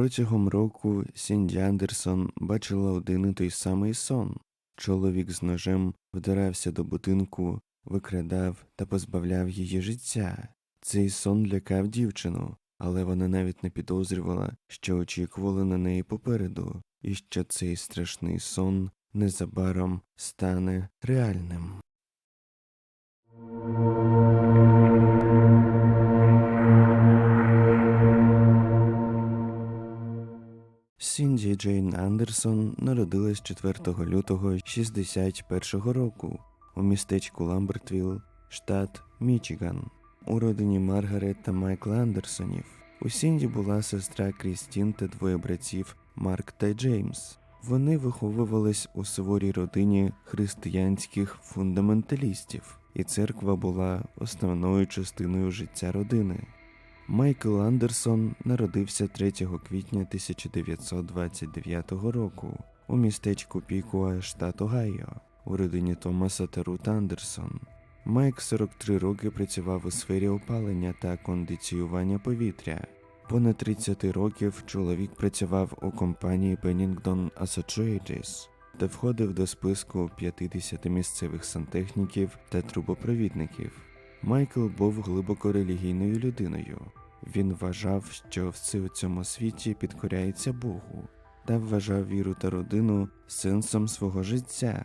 Протягом року Сінді Андерсон бачила один і той самий сон. Чоловік з ножем вдирався до будинку, викрадав та позбавляв її життя. Цей сон лякав дівчину, але вона навіть не підозрювала, що очікували на неї попереду, і що цей страшний сон незабаром стане реальним. Сінді Джейн Андерсон народилась 4 лютого 61 року у містечку Ламбертвілл, штат Мічиган, у родині Маргарет та Майкла Андерсонів. У Сінді була сестра Крістін та двоє братів Марк та Джеймс. Вони виховувались у суворій родині християнських фундаменталістів, і церква була основною частиною життя родини. Майкл Андерсон народився 3 квітня 1929 року у містечку Пікуа, штат Огайо, у родині Томаса та Рут Андерсон. Майк 43 роки працював у сфері опалення та кондиціювання повітря. Понад 30 років чоловік працював у компанії Pennington Associates та входив до списку 50 місцевих сантехніків та трубопровідників. Майкл був глибоко релігійною людиною. Він вважав, що все у цьому світі підкоряється Богу, та вважав віру та родину сенсом свого життя.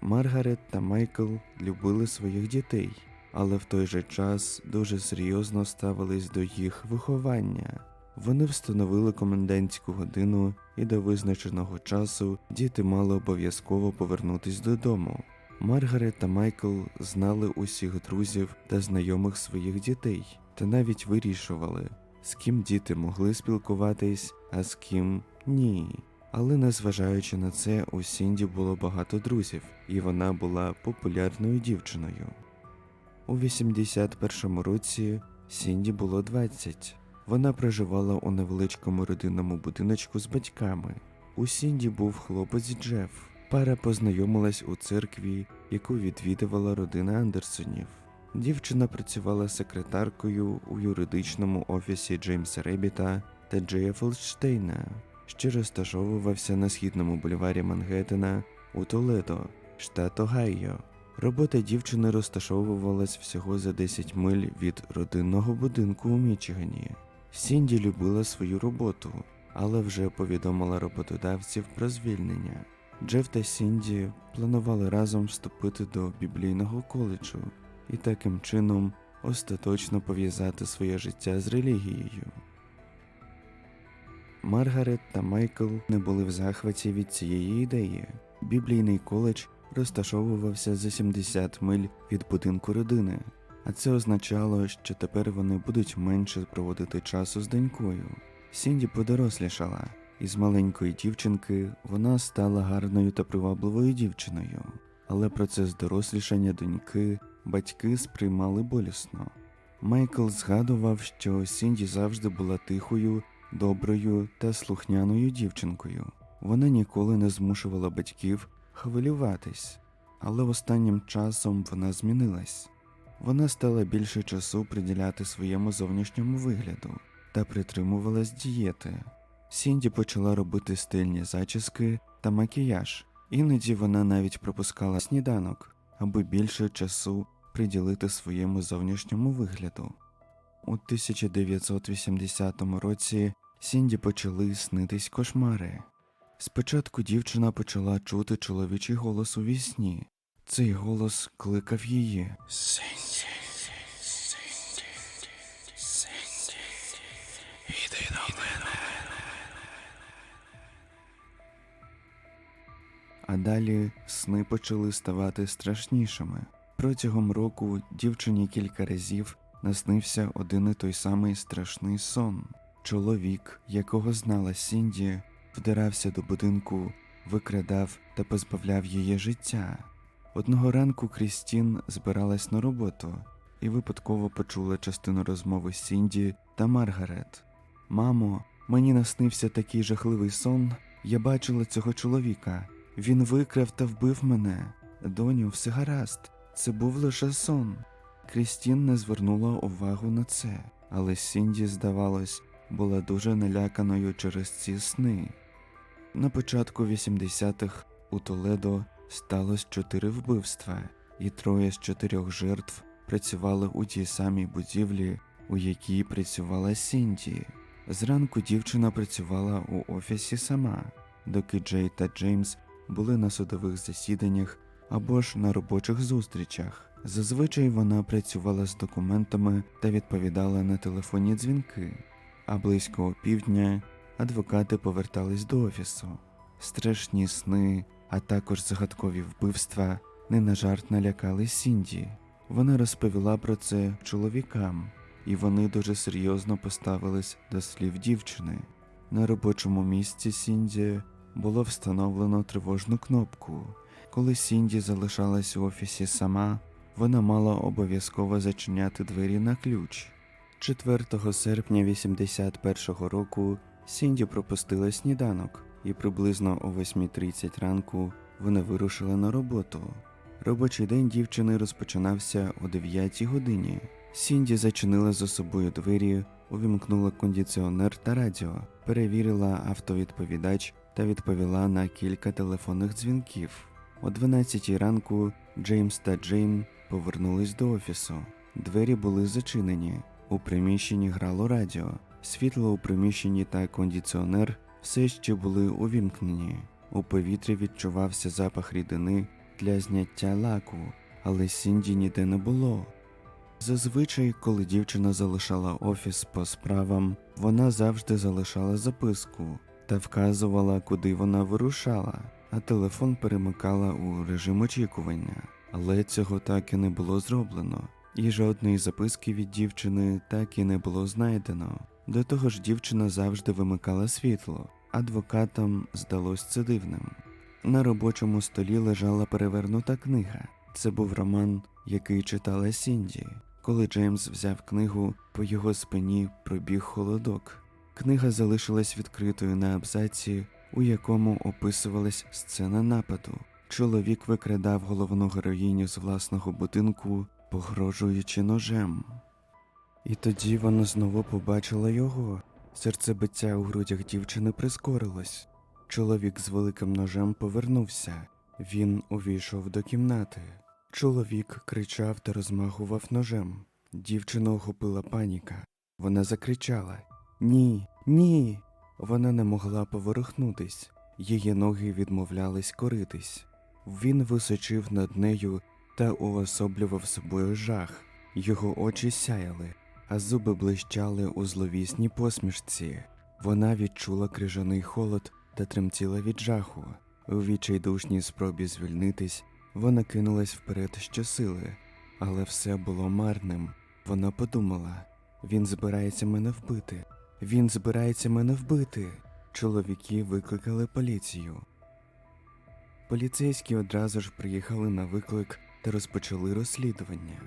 Маргарет та Майкл любили своїх дітей, але в той же час дуже серйозно ставились до їх виховання. Вони встановили комендантську годину, і до визначеного часу діти мали обов'язково повернутись додому. Маргарет та Майкл знали усіх друзів та знайомих своїх дітей, та навіть вирішували, з ким діти могли спілкуватись, а з ким ні. Але незважаючи на це, у Сінді було багато друзів, і вона була популярною дівчиною. У 81-му році Сінді було 20. Вона проживала у невеличкому родинному будиночку з батьками. У Сінді був хлопець Джеф. Пара познайомилась у церкві, яку відвідувала родина Андерсонів. Дівчина працювала секретаркою у юридичному офісі Джеймса Ребіта та Джея Фолштейна, що розташовувався на східному бульварі Мангеттена у Толедо, штат Огайо. Робота дівчини розташовувалась всього за 10 миль від родинного будинку у Мічигані. Сінді любила свою роботу, але вже повідомила роботодавців про звільнення. Джеф та Сінді планували разом вступити до біблійного коледжу і таким чином остаточно пов'язати своє життя з релігією. Маргарет та Майкл не були в захваті від цієї ідеї. Біблійний коледж розташовувався за 70 миль від будинку родини, а це означало, що тепер вони будуть менше проводити часу з донькою. Сінді подорослішала, і з маленької дівчинки вона стала гарною та привабливою дівчиною, але процес дорослішання доньки батьки сприймали болісно. Майкл згадував, що Сінді завжди була тихою, доброю та слухняною дівчинкою. Вона ніколи не змушувала батьків хвилюватись, але останнім часом вона змінилась. Вона стала більше часу приділяти своєму зовнішньому вигляду та притримувалась дієти. Сінді почала робити стильні зачіски та макіяж. Іноді вона навіть пропускала сніданок, аби більше часу приділити своєму зовнішньому вигляду. У 1980 році Сінді почали снитись кошмари. Спочатку дівчина почала чути чоловічий голос у вісні. Цей голос кликав її. Синді, Синді, Синді, іди до мене. а далі сни почали ставати страшнішими. Протягом року дівчині кілька разів наснився один і той самий страшний сон. Чоловік, якого знала Сінді, вдирався до будинку, викрадав та позбавляв її життя. Одного ранку Крістін збиралась на роботу і випадково почула частину розмови Сінді та Маргарет. Мамо, мені наснився такий жахливий сон. Я бачила цього чоловіка. Він викрав та вбив мене. Доню, все гаразд. Це був лише сон. Крістін не звернула увагу на це, але Сінді, здавалось, була дуже наляканою через ці сни. На початку 80-х у Толедо сталося чотири вбивства, і троє з чотирьох жертв працювали у тій самій будівлі, у якій працювала Сінді. Зранку дівчина працювала у офісі сама, доки Джей та Джеймс були на судових засіданнях або ж на робочих зустрічах. Зазвичай вона працювала з документами та відповідала на телефонні дзвінки, а близько опівдня адвокати повертались до офісу. Страшні сни, а також загадкові вбивства не на жарт налякали Сінді. Вона розповіла про це чоловікам, і вони дуже серйозно поставились до слів дівчини. На робочому місці Сінді було встановлено тривожну кнопку. Коли Сінді залишалась у офісі сама, вона мала обов'язково зачиняти двері на ключ. 4 серпня 81-го року Сінді пропустила сніданок, і приблизно о 8.30 ранку вона вирушила на роботу. Робочий день дівчини розпочинався о 9 годині. Сінді зачинила за собою двері, увімкнула кондиціонер та радіо, перевірила автовідповідач та відповіла на кілька телефонних дзвінків. О 12 ранку Джеймс та Джейн повернулись до офісу. Двері були зачинені. У приміщенні грало радіо. Світло у приміщенні та кондиціонер все ще були увімкнені. У повітрі відчувався запах рідини для зняття лаку, але Сінді ніде не було. Зазвичай, коли дівчина залишала офіс по справам, вона завжди залишала записку та вказувала, куди вона вирушала, а телефон перемикала у режим очікування. Але цього так і не було зроблено, і жодної записки від дівчини так і не було знайдено. До того ж, дівчина завжди вимикала світло. Адвокатам здалось це дивним. На робочому столі лежала перевернута книга. Це був роман, який читала Сінді. Коли Джеймс взяв книгу, по його спині пробіг холодок. Книга залишилась відкритою на абзаці, у якому описувалась сцена нападу. Чоловік викрадав головну героїню з власного будинку, погрожуючи ножем. І тоді вона знову побачила його. Серцебиття у грудях дівчини прискорилось. Чоловік з великим ножем повернувся. Він увійшов до кімнати. Чоловік кричав та розмахував ножем. Дівчину охопила паніка. Вона закричала Ні, ні. Вона не могла поворухнутись. Її ноги відмовлялись коритись. Він височив над нею та уособлював собою жах. Його очі сяяли, а зуби блищали у зловісній посмішці. Вона відчула крижаний холод та тремтіла від жаху. У відчайдушній спробі звільнитись, вона кинулась вперед щосили, але все було марним. Вона подумала: він збирається мене вбити. Він збирається мене вбити. Чоловіки викликали поліцію. Поліцейські одразу ж приїхали на виклик та розпочали розслідування.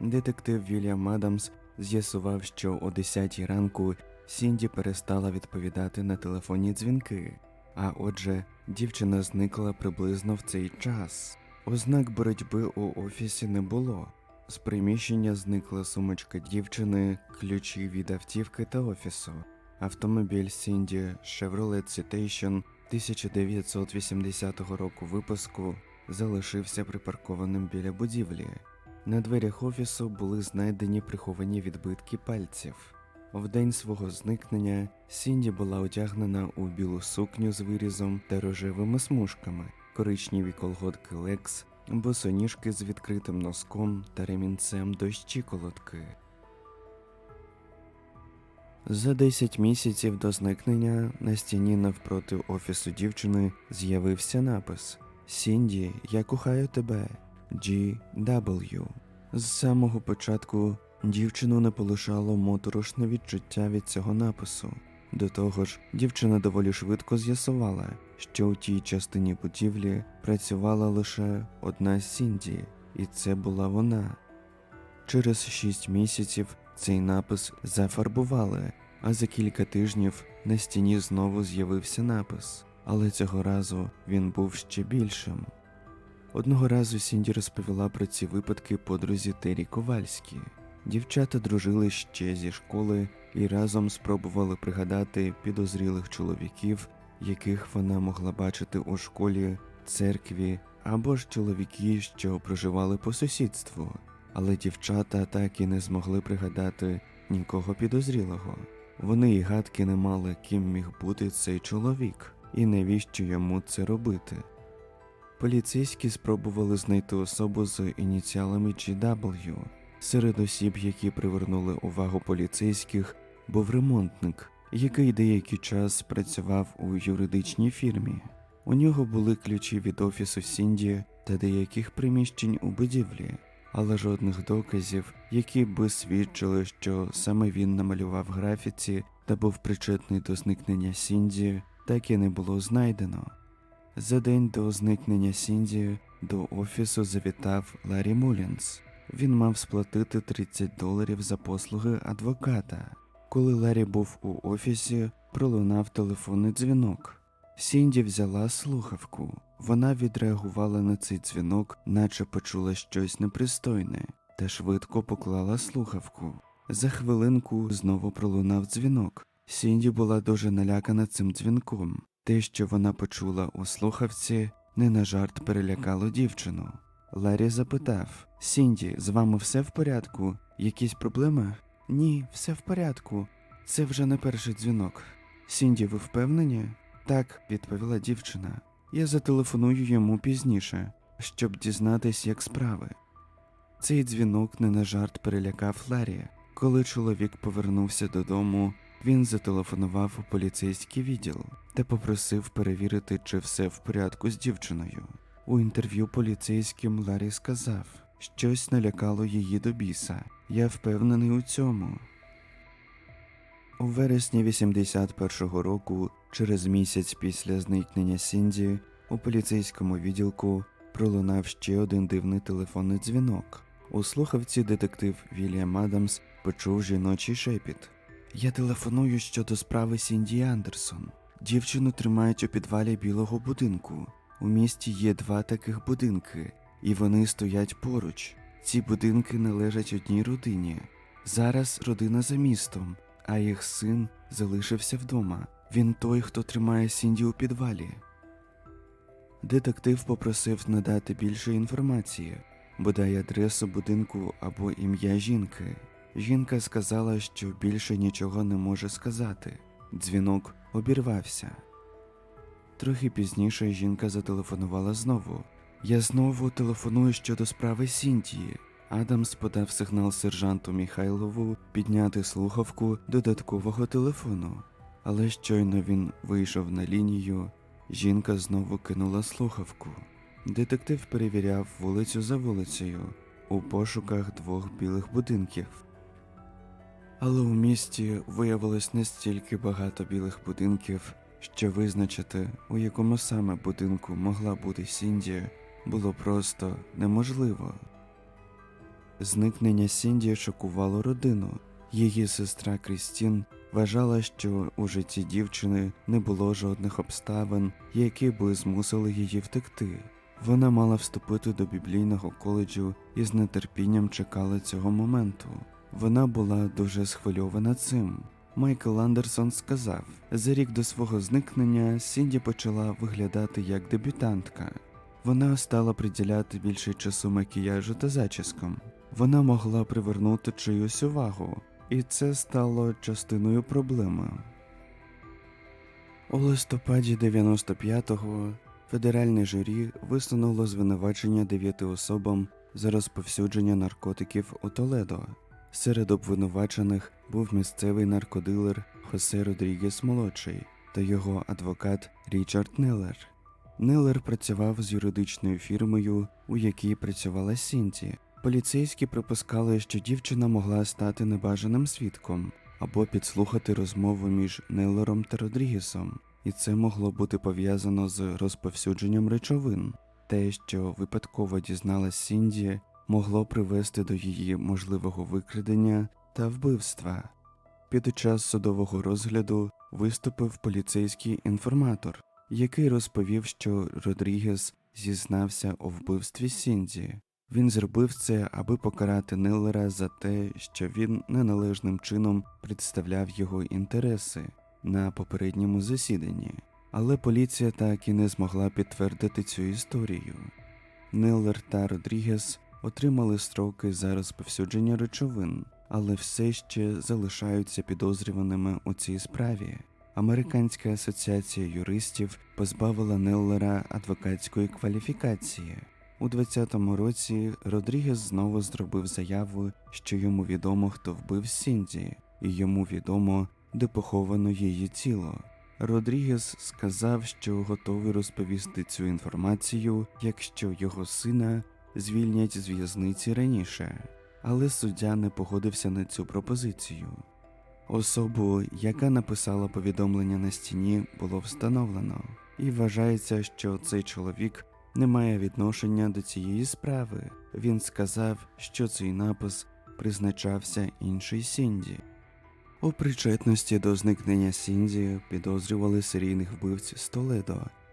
Детектив Вільям Адамс з'ясував, що о 10 ранку Сінді перестала відповідати на телефонні дзвінки, а отже, дівчина зникла приблизно в цей час. Ознак боротьби у офісі не було. З приміщення зникла сумочка дівчини, ключі від автівки та офісу. Автомобіль Сінді Chevrolet Citation 1980 року випуску залишився припаркованим біля будівлі. На дверях офісу були знайдені приховані відбитки пальців. В день свого зникнення Сінді була одягнена у білу сукню з вирізом та рожевими смужками, коричневі колготки Лекс, босоніжки з відкритим носком та ремінцем до щиколотки. За 10 місяців до зникнення на стіні навпроти офісу дівчини з'явився напис Сінді, я кохаю тебе. G.W. З самого початку дівчину не полишало моторошне відчуття від цього напису. До того ж, дівчина доволі швидко з'ясувала, що у тій частині будівлі працювала лише одна Сінді, і це була вона. Через шість місяців цей напис зафарбували, а за кілька тижнів на стіні знову з'явився напис, але цього разу він був ще більшим. Одного разу Сінді розповіла про ці випадки подрузі Тері Ковальській. Дівчата дружили ще зі школи і разом спробували пригадати підозрілих чоловіків, яких вона могла бачити у школі, церкві або ж чоловіки, що проживали по сусідству. Але дівчата так і не змогли пригадати нікого підозрілого. Вони й гадки не мали, ким міг бути цей чоловік, і навіщо йому це робити. Поліцейські спробували знайти особу з ініціалами GW. Серед осіб, які привернули увагу поліцейських, був ремонтник, який деякий час працював у юридичній фірмі. У нього були ключі від офісу Сінді та деяких приміщень у будівлі, але жодних доказів, які би свідчили, що саме він намалював графіці та був причетний до зникнення Сінді, так і не було знайдено. За день до зникнення Сінді до офісу завітав Ларі Мулінс. Він мав сплатити 30 доларів за послуги адвоката. Коли Ларі був у офісі, пролунав телефонний дзвінок. Сінді взяла слухавку. Вона відреагувала на цей дзвінок, наче почула щось непристойне, та швидко поклала слухавку. За хвилинку знову пролунав дзвінок. Сінді була дуже налякана цим дзвінком. Те, що вона почула у слухавці, не на жарт перелякало дівчину. Ларі запитав Сінді, з вами все в порядку? Якісь проблеми? Ні, все в порядку. Це вже не перший дзвінок. Сінді, ви впевнені? Так, відповіла дівчина. Я зателефоную йому пізніше, щоб дізнатись, як справи. Цей дзвінок не на жарт перелякав Ларі. Коли чоловік повернувся додому, він зателефонував у поліцейський відділ та попросив перевірити, чи все в порядку з дівчиною. У інтерв'ю поліцейським Ларі сказав, щось налякало її до біса. Я впевнений у цьому. У вересні 81-го року, через місяць після зникнення Сінді, у поліцейському відділку пролунав ще один дивний телефонний дзвінок. У слухавці детектив Вільям Адамс почув жіночий шепіт. Я телефоную щодо справи Сінді Андерсон. Дівчину тримають у підвалі білого будинку. У місті є два таких будинки, і вони стоять поруч. Ці будинки належать одній родині. Зараз родина за містом, а їх син залишився вдома. Він той, хто тримає Сінді у підвалі. Детектив попросив надати більше інформації, бодай адресу будинку або ім'я жінки. Жінка сказала, що більше нічого не може сказати. Дзвінок обірвався. Трохи пізніше жінка зателефонувала знову. Я знову телефоную щодо справи Сінтії. Адамс подав сигнал сержанту Міхайлову підняти слухавку додаткового телефону. Але щойно він вийшов на лінію, жінка знову кинула слухавку. Детектив перевіряв вулицю за вулицею у пошуках двох білих будинків. Але у місті виявилось настільки багато білих будинків, що визначити, у якому саме будинку могла бути Сінді, було просто неможливо. Зникнення Сінді шокувало родину. Її сестра Крістін вважала, що у житті дівчини не було жодних обставин, які би змусили її втекти. Вона мала вступити до біблійного коледжу і з нетерпінням чекала цього моменту. Вона була дуже схвильована цим. Майкл Андерсон сказав: за рік до свого зникнення Сінді почала виглядати як дебютантка. Вона стала приділяти більше часу макіяжу та зачіскам. Вона могла привернути чиюсь увагу, і це стало частиною проблеми. У листопаді 95-го федеральне журі висунуло звинувачення дев'яти особам за розповсюдження наркотиків у Толедо. Серед обвинувачених був місцевий наркодилер Хосе Родрігес молодший та його адвокат Річард Неллер. Неллер працював з юридичною фірмою, у якій працювала Сінті. Поліцейські припускали, що дівчина могла стати небажаним свідком або підслухати розмову між Неллером та Родрігесом, і це могло бути пов'язано з розповсюдженням речовин. Те, що випадково дізналась Сінді, могло привести до її можливого викрадення та вбивства. Під час судового розгляду виступив поліцейський інформатор, який розповів, що Родрігес зізнався у вбивстві Сінді. Він зробив це, аби покарати Неллера за те, що він неналежним чином представляв його інтереси на попередньому засіданні, але поліція так і не змогла підтвердити цю історію. Неллер та Родрігес отримали строки за розповсюдження речовин, але все ще залишаються підозрюваними у цій справі. Американська асоціація юристів позбавила Неллера адвокатської кваліфікації. У 20-му році Родрігес знову зробив заяву, що йому відомо, хто вбив Сінді, і йому відомо, де поховано її тіло. Родрігес сказав, що готовий розповісти цю інформацію, якщо його сина звільнять з в'язниці раніше, але суддя не погодився на цю пропозицію. Особу, яка написала повідомлення на стіні, було встановлено, і вважається, що цей чоловік не має відношення до цієї справи. Він сказав, що цей напис призначався іншій Сінді. У причетності до зникнення Сінді підозрювали серійних вбивць з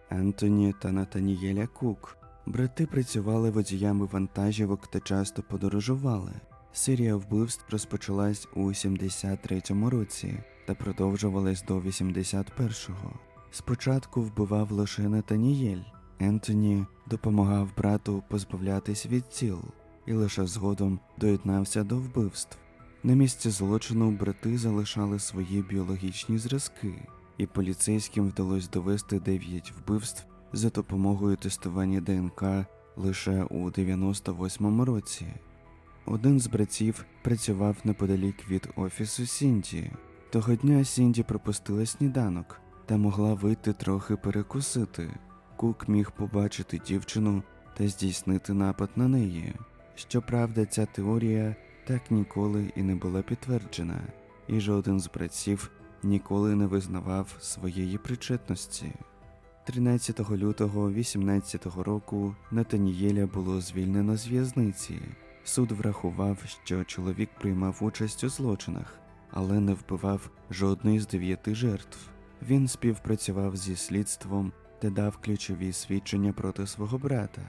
Ентоні та Натанієля Кук. Брати працювали водіями вантажівок та часто подорожували. Серія вбивств розпочалась у 73-му році та продовжувалась до 81-го. Спочатку вбивав лише Натанієль. Ентоні допомагав брату позбавлятись від тіл і лише згодом доєднався до вбивств. На місці злочину брати залишали свої біологічні зразки, і поліцейським вдалося довести 9 вбивств за допомогою тестування ДНК лише у 98-му році. Один з братів працював неподалік від офісу Сінді. Того дня Сінді пропустила сніданок та могла вийти трохи перекусити. Кук міг побачити дівчину та здійснити напад на неї. Щоправда, ця теорія так ніколи і не була підтверджена, і жоден з братів ніколи не визнавав своєї причетності. 13 лютого 18 року Натанієля було звільнено з в'язниці. Суд врахував, що чоловік приймав участь у злочинах, але не вбивав жодної з дев'яти жертв. Він співпрацював зі слідством та дав ключові свідчення проти свого брата.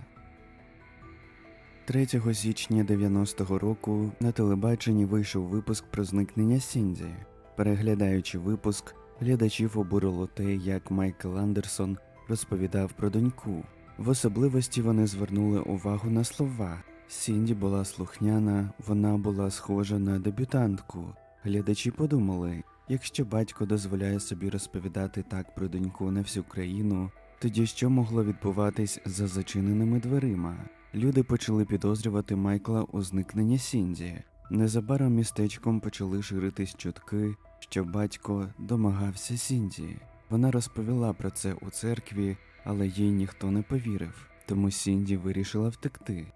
3 січня 90-го року на телебаченні вийшов випуск про зникнення Сінді. Переглядаючи випуск, глядачів обурило те, як Майкл Андерсон розповідав про доньку. В особливості вони звернули увагу на слова. Сінді була слухняна, вона була схожа на дебютантку. Глядачі подумали, якщо батько дозволяє собі розповідати так про доньку на всю країну, тоді що могло відбуватись за зачиненими дверима? Люди почали підозрювати Майкла у зникненні Сінді. Незабаром містечком почали ширитись чутки, що батько домагався Сінді. Вона розповіла про це у церкві, але їй ніхто не повірив, тому Сінді вирішила втекти.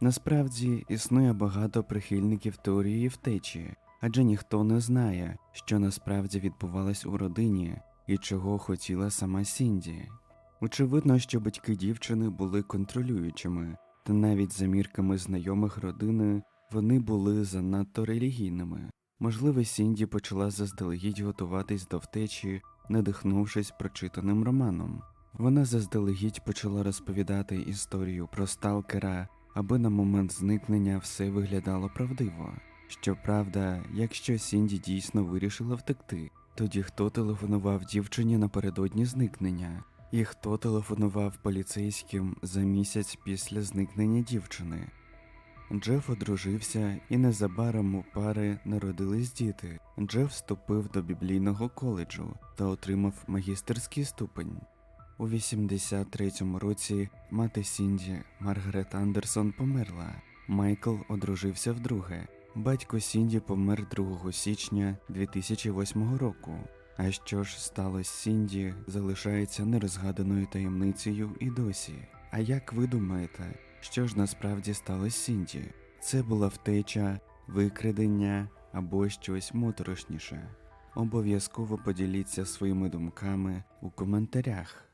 Насправді існує багато прихильників теорії втечі, адже ніхто не знає, що насправді відбувалось у родині і чого хотіла сама Сінді. Очевидно, що батьки дівчини були контролюючими, та навіть за мірками знайомих родини вони були занадто релігійними. Можливо, Сінді почала заздалегідь готуватись до втечі, надихнувшись прочитаним романом. Вона заздалегідь почала розповідати історію про сталкера, аби на момент зникнення все виглядало правдиво. Щоправда, якщо Сінді дійсно вирішила втекти, тоді хто телефонував дівчині напередодні зникнення, і хто телефонував поліцейським за місяць після зникнення дівчини. Джеф одружився, і незабаром у пари народились діти. Джеф вступив до біблійного коледжу та отримав магістерський ступень. У 83-му році мати Сінді Маргарет Андерсон померла. Майкл одружився вдруге. Батько Сінді помер 2 січня 2008 року. А що ж сталося Сінді, залишається нерозгаданою таємницею і досі. А як ви думаєте, що ж насправді сталося Сінді? Це була втеча, викрадення або щось моторошніше? Обов'язково поділіться своїми думками у коментарях.